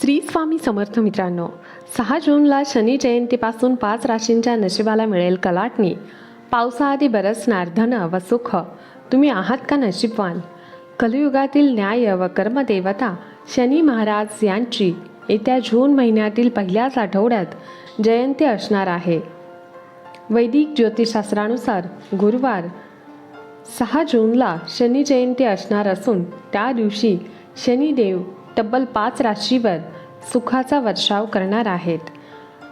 श्री स्वामी समर्थ मित्रांनो सहा जूनला शनी जयंतीपासून पाच राशींच्या नशिबाला मिळेल कलाटणी. पावसाआधी बरसणार धन व सुख. तुम्ही आहात का नशीबवान? कलियुगातील न्याय व कर्मदेवता शनी महाराज यांची येत्या जून महिन्यातील पहिल्याच आठवड्यात जयंती असणार आहे. वैदिक ज्योतिषशास्त्रानुसार गुरुवार सहा जूनला शनी जयंती असणार असून त्या दिवशी शनिदेव तब्बल पाच राशीवर सुखाचा वर्षाव करणार आहेत.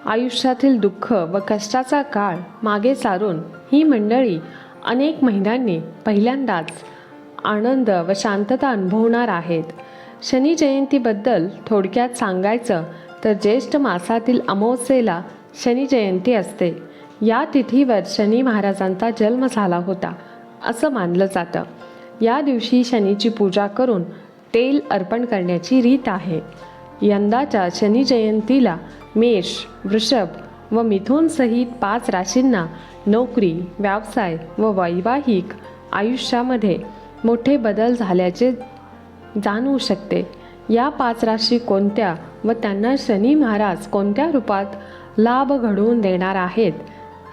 आयुष्यातील दुःख व कष्टाचा काळ मागे सारून ही मंडळी अनेक महिन्यांनी पहिल्यांदाच आनंद व शांतता अनुभवणार आहेत. शनी जयंतीबद्दल थोडक्यात सांगायचं तर ज्येष्ठ मासातील अमावस्येला शनी जयंती असते. या तिथीवर शनी महाराजांचा जन्म झाला होता असं मानलं जातं. या दिवशी शनीची पूजा करून तेल अर्पण करण्याची रीत आहे. यंदाच्या शनी जयंतीला मेष वृषभ व मिथुन सहित पाच राशींना नोकरी व्यवसाय व वैवाहिक आयुष्यामध्ये मोठे बदल झाल्याचे जाणवू शकते. या पाच राशी कोणत्या व त्यांना शनी महाराज कोणत्या रूपात लाभ घडवून देणार आहेत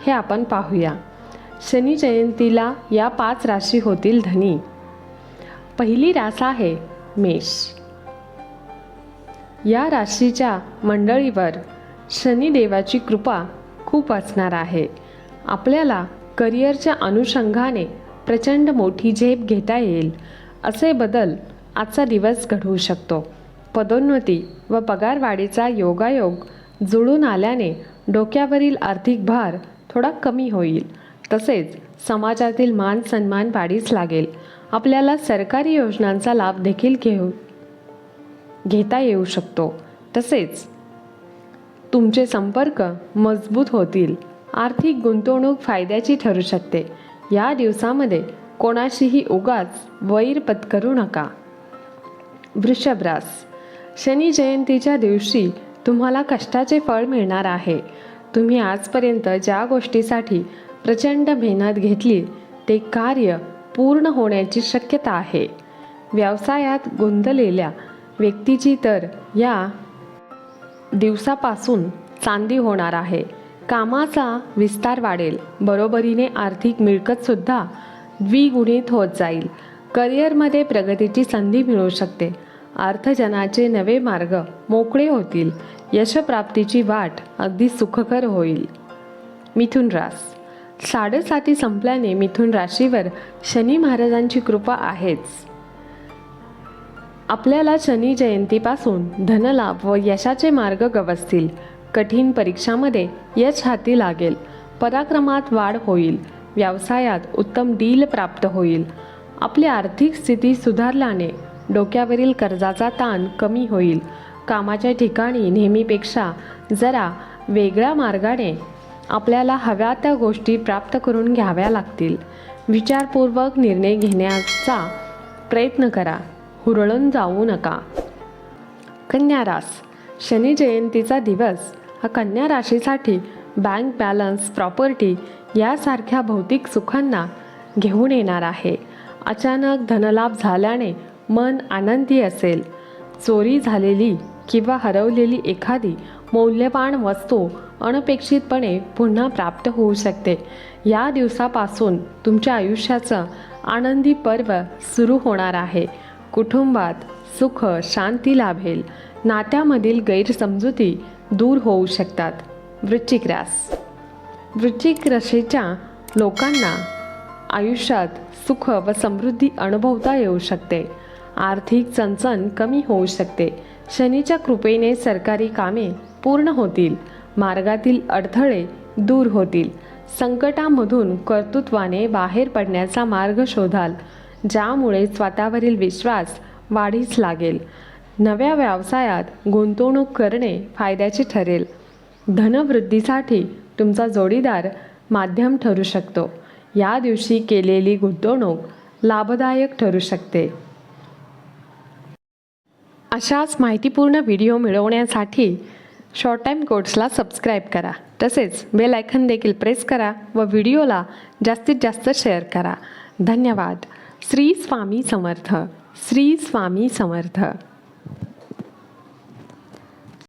हे आपण पाहूया. शनी जयंतीला या पाच राशी होतील धनी. पहिली रास आहे मेष. या राशीच्या मंडळीवर शनिदेवाची कृपा खूप असणार आहे. आपल्याला करिअरच्या अनुषंगाने प्रचंड मोठी झेप घेता येईल. असे बदल आजचा दिवस घडवू शकतो. पदोन्नती व पगारवाढीचा योगायोग जुळून आल्याने डोक्यावरील आर्थिक भार थोडा कमी होईल. तसेच समाजातील मान सन्मान वाढीस लागेल. आपल्याला सरकारी योजनांचा लाभ देखील घेऊ घेता येऊ शकतो. तसेच तुमचे संपर्क मजबूत होतील. आर्थिक गुंतवणूक फायद्याची ठरू शकते. या दिवसामध्ये कोणाशीही उगाच वैर पत्करू नका. वृषभरास शनी जयंतीच्या दिवशी तुम्हाला कष्टाचे फळ मिळणार आहे. तुम्ही आजपर्यंत ज्या गोष्टीसाठी प्रचंड मेहनत घेतली ते कार्य पूर्ण होण्याची शक्यता आहे. व्यवसायात गुंतलेल्या व्यक्तीची तर या दिवसापासून चांदी होणार आहे. कामाचा विस्तार वाढेल. बरोबरीने आर्थिक मिळकतसुद्धा द्विगुणित होत जाईल. करिअरमध्ये प्रगतीची संधी मिळू शकते. अर्थजनाचे नवे मार्ग मोकळे होतील. यशप्राप्तीची वाट अगदी सुखकर होईल. मिथुन रास. साडेसाती संपल्याने मिथुन राशीवर शनी महाराजांची कृपा आहेच. आपल्याला शनी जयंतीपासून धनलाभ व यशाचे मार्ग गवसतील. कठीण परीक्षामध्ये यश हाती लागेल. पराक्रमात वाढ होईल. व्यवसायात उत्तम डील प्राप्त होईल. आपली आर्थिक स्थिती सुधारल्याने डोक्यावरील कर्जाचा ताण कमी होईल. कामाच्या ठिकाणी नेहमीपेक्षा जरा वेगळ्या मार्गाने आपल्याला हव्या त्या गोष्टी प्राप्त करून घ्याव्या लागतील. विचारपूर्वक निर्णय घेण्याचा प्रयत्न करा. हुरळून जाऊ नका. कन्या रास. शनी जयंतीचा दिवस. हा कन्या राशीसाठी बँक बॅलन्स प्रॉपर्टी यासारख्या भौतिक सुखांना घेऊन येणार आहे. अचानक धनलाभ झाल्याने मन आनंदी असेल. चोरी झालेली किंवा हरवलेली एखादी मौल्यवान वस्तू अनपेक्षितपणे पुन्हा प्राप्त होऊ शकते. या दिवसापासून तुमच्या आयुष्याचं आनंदी पर्व सुरू होणार आहे. कुटुंबात सुख शांती लाभेल. नात्यामधील गैरसमजुती दूर होऊ शकतात. वृश्चिक रास. वृश्चिक राशीच्या लोकांना आयुष्यात सुख व समृद्धी अनुभवता येऊ शकते. आर्थिक चणचण कमी होऊ शकते. शनीच्या कृपेने सरकारी कामे पूर्ण होतील. मार्गातील अडथळे दूर होतील. संकटामधून कर्तृत्वाने बाहेर पडण्याचा मार्ग शोधाल ज्यामुळे स्वतःवरील विश्वास वाढीस लागेल. नव्या व्यवसायात गुंतवणूक करणे फायद्याचे ठरेल. धनवृद्धीसाठी तुमचा जोडीदार माध्यम ठरू शकतो. या दिवशी केलेली गुंतवणूक लाभदायक ठरू शकते. अशाच माहितीपूर्ण व्हिडिओ मिळवण्यासाठी शॉर्ट टाईम कोड्सला सबस्क्राईब करा. तसेच बेल आयकन देखील प्रेस करा व व्हिडिओला जास्तीत जास्त शेअर करा. धन्यवाद. श्री स्वामी समर्थ. श्री स्वामी समर्थ.